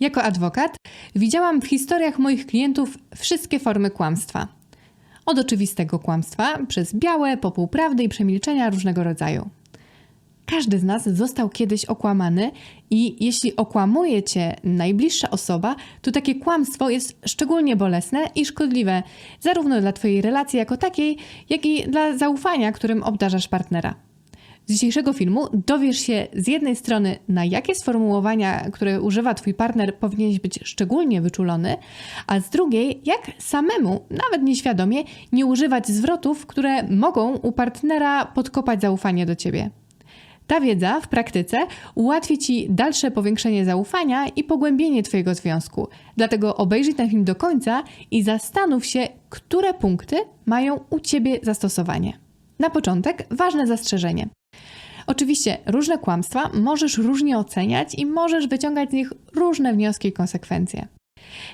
Jako adwokat widziałam w historiach moich klientów wszystkie formy kłamstwa. Od oczywistego kłamstwa, przez białe, po i przemilczenia różnego rodzaju. Każdy z nas został kiedyś okłamany i jeśli okłamuje cię najbliższa osoba, to takie kłamstwo jest szczególnie bolesne i szkodliwe, zarówno dla twojej relacji jako takiej, jak i dla zaufania, którym obdarzasz partnera. Z dzisiejszego filmu dowiesz się z jednej strony, na jakie sformułowania, które używa twój partner, powinieneś być szczególnie wyczulony, a z drugiej, jak samemu, nawet nieświadomie, nie używać zwrotów, które mogą u partnera podkopać zaufanie do ciebie. Ta wiedza w praktyce ułatwi Ci dalsze powiększenie zaufania i pogłębienie Twojego związku. Dlatego obejrzyj ten film do końca i zastanów się, które punkty mają u Ciebie zastosowanie. Na początek ważne zastrzeżenie. Oczywiście różne kłamstwa możesz różnie oceniać i możesz wyciągać z nich różne wnioski i konsekwencje.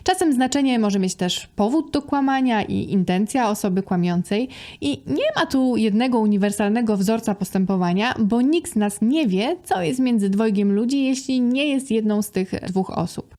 Czasem znaczenie może mieć też powód do kłamania i intencja osoby kłamiącej, i nie ma tu jednego uniwersalnego wzorca postępowania, bo nikt z nas nie wie, co jest między dwojgiem ludzi, jeśli nie jest jedną z tych dwóch osób.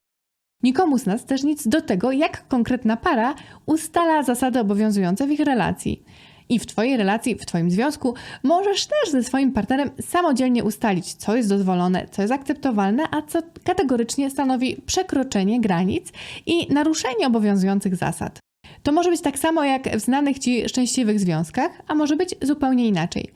Nikomu z nas też nic do tego, jak konkretna para ustala zasady obowiązujące w ich relacji. I w Twojej relacji, w Twoim związku możesz też ze swoim partnerem samodzielnie ustalić, co jest dozwolone, co jest akceptowalne, a co kategorycznie stanowi przekroczenie granic i naruszenie obowiązujących zasad. To może być tak samo jak w znanych Ci szczęśliwych związkach, a może być zupełnie inaczej.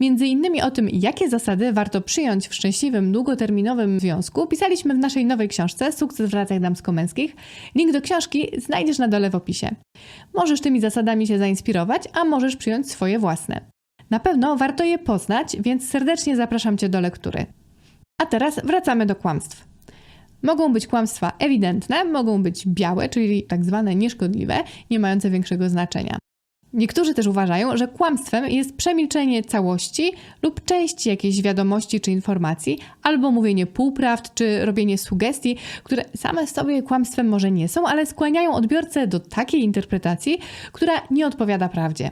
Między innymi o tym, jakie zasady warto przyjąć w szczęśliwym, długoterminowym związku, pisaliśmy w naszej nowej książce Sukces w relacjach damsko-męskich. Link do książki znajdziesz na dole w opisie. Możesz tymi zasadami się zainspirować, a możesz przyjąć swoje własne. Na pewno warto je poznać, więc serdecznie zapraszam Cię do lektury. A teraz wracamy do kłamstw. Mogą być kłamstwa ewidentne, mogą być białe, czyli tak zwane nieszkodliwe, nie mające większego znaczenia. Niektórzy też uważają, że kłamstwem jest przemilczenie całości lub części jakiejś wiadomości czy informacji, albo mówienie półprawd czy robienie sugestii, które same sobie kłamstwem może nie są, ale skłaniają odbiorcę do takiej interpretacji, która nie odpowiada prawdzie.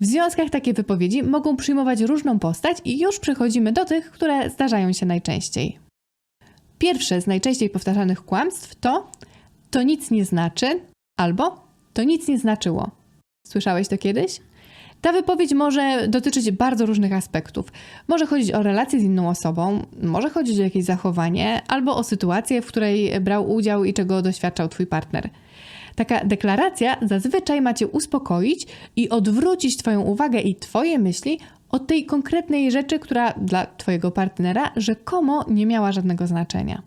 W związkach takie wypowiedzi mogą przyjmować różną postać i już przechodzimy do tych, które zdarzają się najczęściej. Pierwsze z najczęściej powtarzanych kłamstw to to nic nie znaczy albo to nic nie znaczyło. Słyszałeś to kiedyś? Ta wypowiedź może dotyczyć bardzo różnych aspektów. Może chodzić o relację z inną osobą, może chodzić o jakieś zachowanie albo o sytuację, w której brał udział i czego doświadczał Twój partner. Taka deklaracja zazwyczaj ma Cię uspokoić i odwrócić Twoją uwagę i Twoje myśli od tej konkretnej rzeczy, która dla Twojego partnera rzekomo nie miała żadnego znaczenia.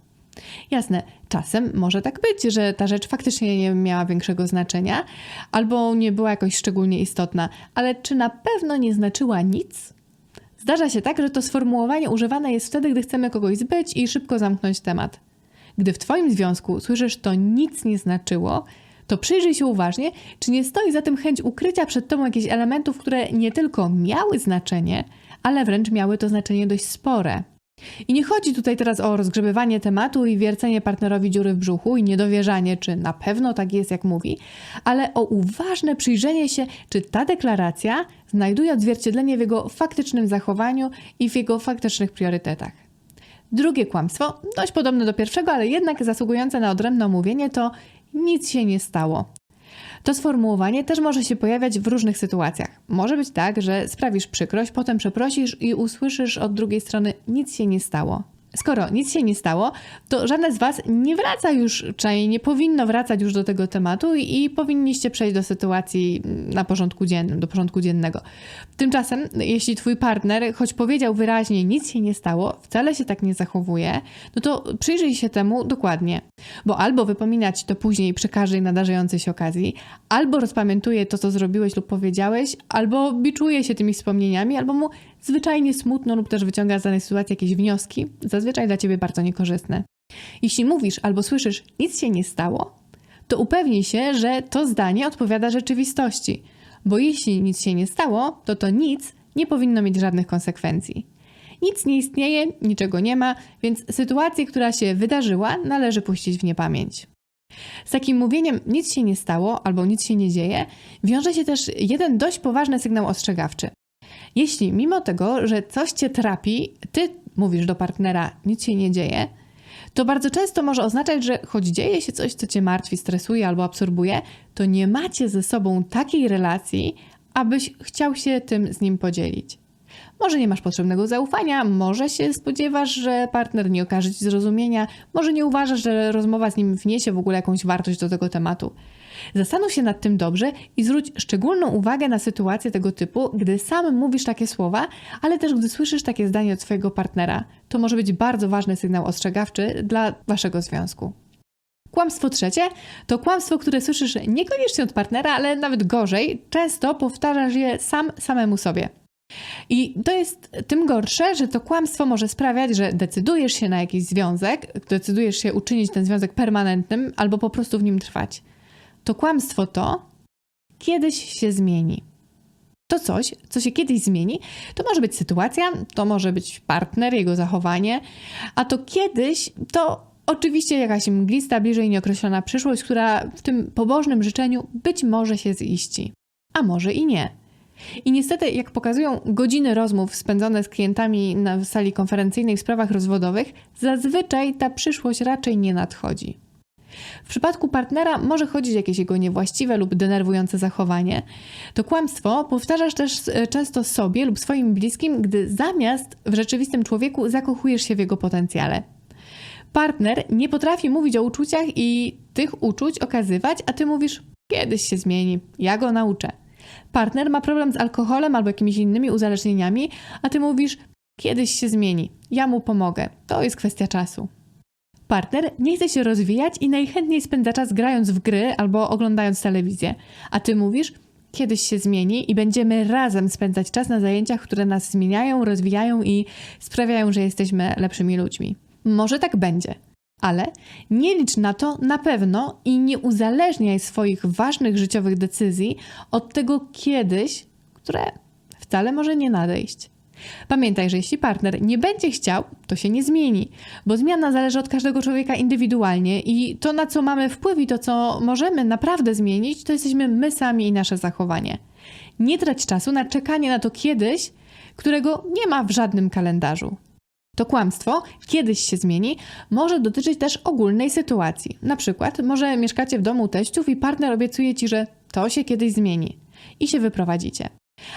Jasne, czasem może tak być, że ta rzecz faktycznie nie miała większego znaczenia albo nie była jakoś szczególnie istotna, ale czy na pewno nie znaczyła nic? Zdarza się tak, że to sformułowanie używane jest wtedy, gdy chcemy kogoś zbyć i szybko zamknąć temat. Gdy w Twoim związku słyszysz to nic nie znaczyło, to przyjrzyj się uważnie, czy nie stoi za tym chęć ukrycia przed Tobą jakichś elementów, które nie tylko miały znaczenie, ale wręcz miały to znaczenie dość spore. I nie chodzi tutaj teraz o rozgrzebywanie tematu i wiercenie partnerowi dziury w brzuchu i niedowierzanie, czy na pewno tak jest, jak mówi, ale o uważne przyjrzenie się, czy ta deklaracja znajduje odzwierciedlenie w jego faktycznym zachowaniu i w jego faktycznych priorytetach. Drugie kłamstwo, dość podobne do pierwszego, ale jednak zasługujące na odrębne omówienie, to nic się nie stało. To sformułowanie też może się pojawiać w różnych sytuacjach. Może być tak, że sprawisz przykrość, potem przeprosisz i usłyszysz od drugiej strony nic się nie stało. Skoro nic się nie stało, to żadne z Was nie wraca już, czy nie powinno wracać już do tego tematu i, i powinniście przejść do sytuacji na porządku dziennym, do porządku dziennego. Tymczasem, jeśli Twój partner, choć powiedział wyraźnie, nic się nie stało, wcale się tak nie zachowuje, no to przyjrzyj się temu dokładnie. Bo albo wypominać to później przy każdej nadarzającej się okazji, albo rozpamiętuje to, co zrobiłeś lub powiedziałeś, albo biczuje się tymi wspomnieniami, albo mu zwyczajnie smutno lub też wyciąga z danej sytuacji jakieś wnioski, zazwyczaj dla ciebie bardzo niekorzystne. Jeśli mówisz albo słyszysz, nic się nie stało, to upewnij się, że to zdanie odpowiada rzeczywistości, bo jeśli nic się nie stało, to to nic nie powinno mieć żadnych konsekwencji. Nic nie istnieje, niczego nie ma, więc sytuację, która się wydarzyła, należy puścić w niepamięć. Z takim mówieniem nic się nie stało albo nic się nie dzieje, wiąże się też jeden dość poważny sygnał ostrzegawczy. Jeśli mimo tego, że coś cię trapi, ty mówisz do partnera, nic się nie dzieje, To bardzo często może oznaczać, że choć dzieje się coś, co cię martwi, stresuje albo absorbuje, to nie macie ze sobą takiej relacji, abyś chciał się tym z nim podzielić. Może nie masz potrzebnego zaufania, może się spodziewasz, że partner nie okaże ci zrozumienia, może nie uważasz, że rozmowa z nim wniesie w ogóle jakąś wartość do tego tematu. Zastanów się nad tym dobrze i zwróć szczególną uwagę na sytuacje tego typu, gdy sam mówisz takie słowa, ale też gdy słyszysz takie zdanie od swojego partnera. To może być bardzo ważny sygnał ostrzegawczy dla waszego związku. Kłamstwo trzecie to kłamstwo, które słyszysz niekoniecznie od partnera, ale nawet gorzej, często powtarzasz je sam samemu sobie. I to jest tym gorsze, że to kłamstwo może sprawiać, że decydujesz się na jakiś związek, decydujesz się uczynić ten związek permanentnym albo po prostu w nim trwać. To kłamstwo to kiedyś się zmieni. To coś, co się kiedyś zmieni, to może być sytuacja, to może być partner, jego zachowanie, a to kiedyś to oczywiście jakaś mglista, bliżej nieokreślona przyszłość, która w tym pobożnym życzeniu być może się ziści, a może i nie. I niestety, jak pokazują godziny rozmów spędzone z klientami na sali konferencyjnej w sprawach rozwodowych, zazwyczaj ta przyszłość raczej nie nadchodzi. W przypadku partnera może chodzić jakieś jego niewłaściwe lub denerwujące zachowanie. To kłamstwo powtarzasz też e, często sobie lub swoim bliskim, gdy zamiast w rzeczywistym człowieku zakochujesz się w jego potencjale. Partner nie potrafi mówić o uczuciach i tych uczuć okazywać, a ty mówisz: kiedyś się zmieni, ja go nauczę. Partner ma problem z alkoholem albo jakimiś innymi uzależnieniami, a ty mówisz: kiedyś się zmieni, ja mu pomogę. To jest kwestia czasu. Partner nie chce się rozwijać i najchętniej spędza czas grając w gry albo oglądając telewizję, a ty mówisz: kiedyś się zmieni i będziemy razem spędzać czas na zajęciach, które nas zmieniają, rozwijają i sprawiają, że jesteśmy lepszymi ludźmi. Może tak będzie, ale nie licz na to na pewno i nie uzależniaj swoich ważnych życiowych decyzji od tego kiedyś, które wcale może nie nadejść. Pamiętaj, że jeśli partner nie będzie chciał, to się nie zmieni, bo zmiana zależy od każdego człowieka indywidualnie i to, na co mamy wpływ i to, co możemy naprawdę zmienić, to jesteśmy my sami i nasze zachowanie. Nie trać czasu na czekanie na to kiedyś, którego nie ma w żadnym kalendarzu. To kłamstwo kiedyś się zmieni, może dotyczyć też ogólnej sytuacji. Na przykład, może mieszkacie w domu teściów i partner obiecuje ci, że to się kiedyś zmieni i się wyprowadzicie.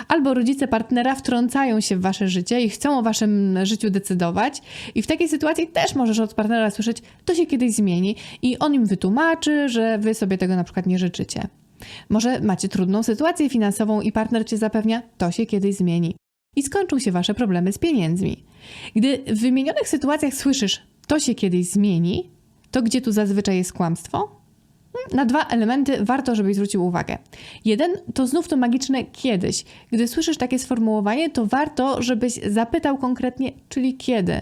Albo rodzice partnera wtrącają się w wasze życie i chcą o waszym życiu decydować, i w takiej sytuacji też możesz od partnera słyszeć, to się kiedyś zmieni, i on im wytłumaczy, że wy sobie tego na przykład nie życzycie. Może macie trudną sytuację finansową i partner cię zapewnia, to się kiedyś zmieni. I skończą się wasze problemy z pieniędzmi. Gdy w wymienionych sytuacjach słyszysz, to się kiedyś zmieni, to gdzie tu zazwyczaj jest kłamstwo? Na dwa elementy warto, żebyś zwrócił uwagę. Jeden to znów to magiczne kiedyś. Gdy słyszysz takie sformułowanie, to warto, żebyś zapytał konkretnie, czyli kiedy.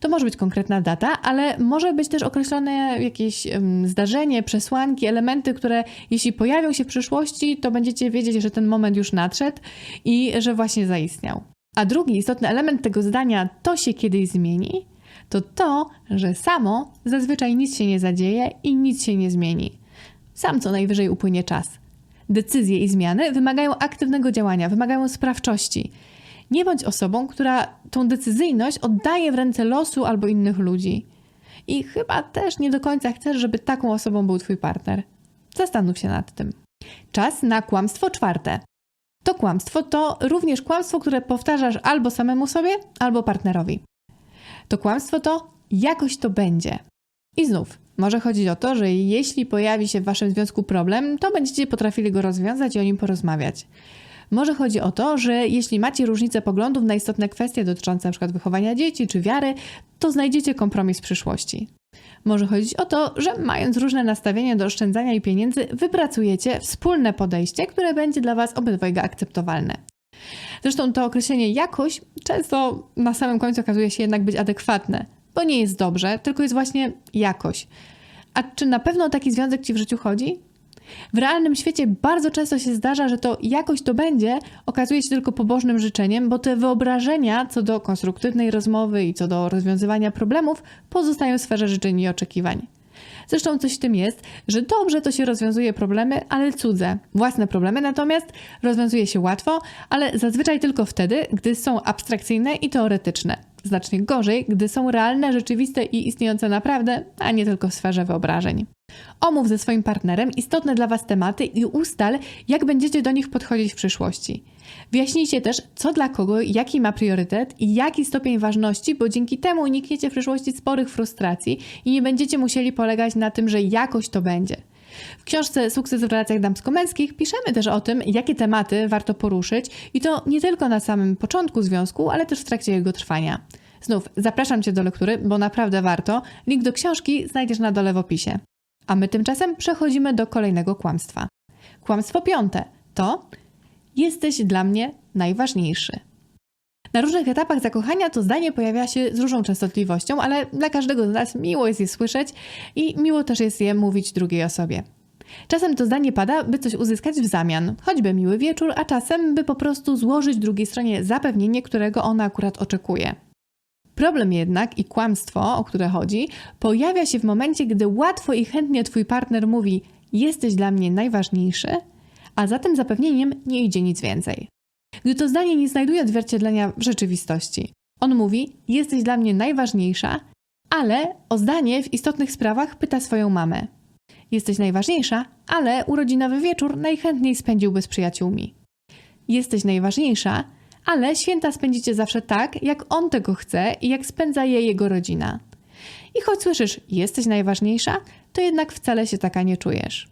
To może być konkretna data, ale może być też określone jakieś zdarzenie, przesłanki, elementy, które jeśli pojawią się w przyszłości, to będziecie wiedzieć, że ten moment już nadszedł i że właśnie zaistniał. A drugi istotny element tego zdania to się kiedyś zmieni, to to, że samo zazwyczaj nic się nie zadzieje i nic się nie zmieni. Sam co najwyżej upłynie czas. Decyzje i zmiany wymagają aktywnego działania, wymagają sprawczości. Nie bądź osobą, która tą decyzyjność oddaje w ręce losu albo innych ludzi. I chyba też nie do końca chcesz, żeby taką osobą był twój partner. Zastanów się nad tym. Czas na kłamstwo czwarte. To kłamstwo to również kłamstwo, które powtarzasz albo samemu sobie, albo partnerowi. To kłamstwo to jakoś to będzie. I znów, może chodzić o to, że jeśli pojawi się w waszym związku problem, to będziecie potrafili go rozwiązać i o nim porozmawiać. Może chodzi o to, że jeśli macie różnice poglądów na istotne kwestie dotyczące np. wychowania dzieci czy wiary, to znajdziecie kompromis w przyszłości. Może chodzić o to, że mając różne nastawienie do oszczędzania i pieniędzy, wypracujecie wspólne podejście, które będzie dla Was obydwojga akceptowalne. Zresztą to określenie jakoś często na samym końcu okazuje się jednak być adekwatne, bo nie jest dobrze, tylko jest właśnie jakoś. A czy na pewno o taki związek Ci w życiu chodzi? W realnym świecie bardzo często się zdarza, że to jakoś to będzie okazuje się tylko pobożnym życzeniem, bo te wyobrażenia co do konstruktywnej rozmowy i co do rozwiązywania problemów pozostają w sferze życzeń i oczekiwań. Zresztą coś w tym jest, że dobrze to się rozwiązuje problemy, ale cudze. Własne problemy natomiast rozwiązuje się łatwo, ale zazwyczaj tylko wtedy, gdy są abstrakcyjne i teoretyczne. Znacznie gorzej, gdy są realne, rzeczywiste i istniejące naprawdę, a nie tylko w sferze wyobrażeń. Omów ze swoim partnerem istotne dla Was tematy i ustal, jak będziecie do nich podchodzić w przyszłości. Wyjaśnijcie też, co dla kogo, jaki ma priorytet i jaki stopień ważności, bo dzięki temu unikniecie w przyszłości sporych frustracji i nie będziecie musieli polegać na tym, że jakoś to będzie. W książce Sukces w relacjach damsko-męskich piszemy też o tym, jakie tematy warto poruszyć i to nie tylko na samym początku związku, ale też w trakcie jego trwania. Znów zapraszam Cię do lektury, bo naprawdę warto. Link do książki znajdziesz na dole w opisie. A my tymczasem przechodzimy do kolejnego kłamstwa. Kłamstwo piąte to jesteś dla mnie najważniejszy. Na różnych etapach zakochania to zdanie pojawia się z różną częstotliwością, ale dla każdego z nas miło jest je słyszeć i miło też jest je mówić drugiej osobie. Czasem to zdanie pada, by coś uzyskać w zamian, choćby miły wieczór, a czasem, by po prostu złożyć drugiej stronie zapewnienie, którego ona akurat oczekuje. Problem jednak i kłamstwo, o które chodzi, pojawia się w momencie, gdy łatwo i chętnie twój partner mówi: Jesteś dla mnie najważniejszy, a za tym zapewnieniem nie idzie nic więcej. Gdy to zdanie nie znajduje odzwierciedlenia w rzeczywistości. On mówi: Jesteś dla mnie najważniejsza, ale o zdanie w istotnych sprawach pyta swoją mamę. Jesteś najważniejsza, ale urodzinowy wieczór najchętniej spędziłby z przyjaciółmi. Jesteś najważniejsza, ale święta spędzicie zawsze tak, jak on tego chce i jak spędza je jego rodzina. I choć słyszysz, jesteś najważniejsza, to jednak wcale się taka nie czujesz.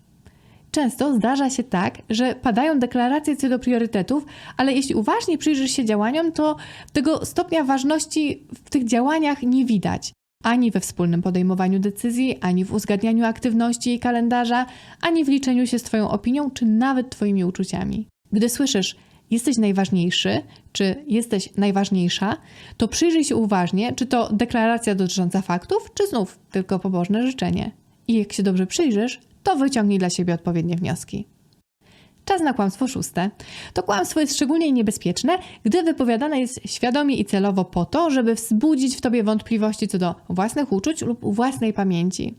Często zdarza się tak, że padają deklaracje co do priorytetów, ale jeśli uważnie przyjrzysz się działaniom, to tego stopnia ważności w tych działaniach nie widać. Ani we wspólnym podejmowaniu decyzji, ani w uzgadnianiu aktywności i kalendarza, ani w liczeniu się z Twoją opinią, czy nawet Twoimi uczuciami. Gdy słyszysz, jesteś najważniejszy, czy jesteś najważniejsza, to przyjrzyj się uważnie, czy to deklaracja dotycząca faktów, czy znów tylko pobożne życzenie. I jak się dobrze przyjrzysz, to wyciągnij dla siebie odpowiednie wnioski. Czas na kłamstwo szóste. To kłamstwo jest szczególnie niebezpieczne, gdy wypowiadane jest świadomie i celowo po to, żeby wzbudzić w tobie wątpliwości co do własnych uczuć lub własnej pamięci.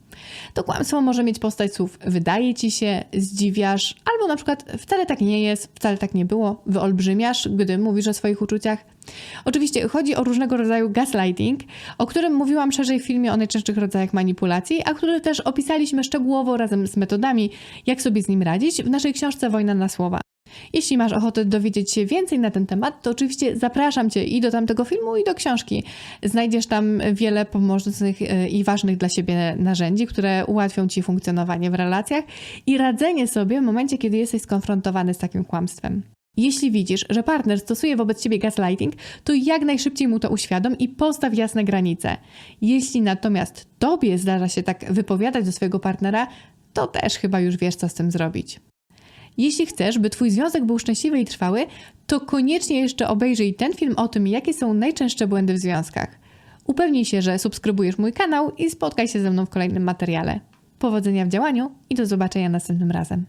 To kłamstwo może mieć postać słów wydaje ci się, zdziwiasz, albo na przykład wcale tak nie jest, wcale tak nie było, wyolbrzymiasz, gdy mówisz o swoich uczuciach. Oczywiście chodzi o różnego rodzaju gaslighting, o którym mówiłam szerzej w filmie o najczęstszych rodzajach manipulacji, a który też opisaliśmy szczegółowo razem z metodami, jak sobie z nim radzić w naszej książce Wojna na słowa. Jeśli masz ochotę dowiedzieć się więcej na ten temat, to oczywiście zapraszam Cię i do tamtego filmu, i do książki. Znajdziesz tam wiele pomocnych e, i ważnych dla siebie narzędzi, które ułatwią Ci funkcjonowanie w relacjach i radzenie sobie w momencie, kiedy jesteś skonfrontowany z takim kłamstwem. Jeśli widzisz, że partner stosuje wobec ciebie gaslighting, to jak najszybciej mu to uświadom i postaw jasne granice. Jeśli natomiast tobie zdarza się tak wypowiadać do swojego partnera, to też chyba już wiesz, co z tym zrobić. Jeśli chcesz, by twój związek był szczęśliwy i trwały, to koniecznie jeszcze obejrzyj ten film o tym, jakie są najczęstsze błędy w związkach. Upewnij się, że subskrybujesz mój kanał i spotkaj się ze mną w kolejnym materiale. Powodzenia w działaniu i do zobaczenia następnym razem.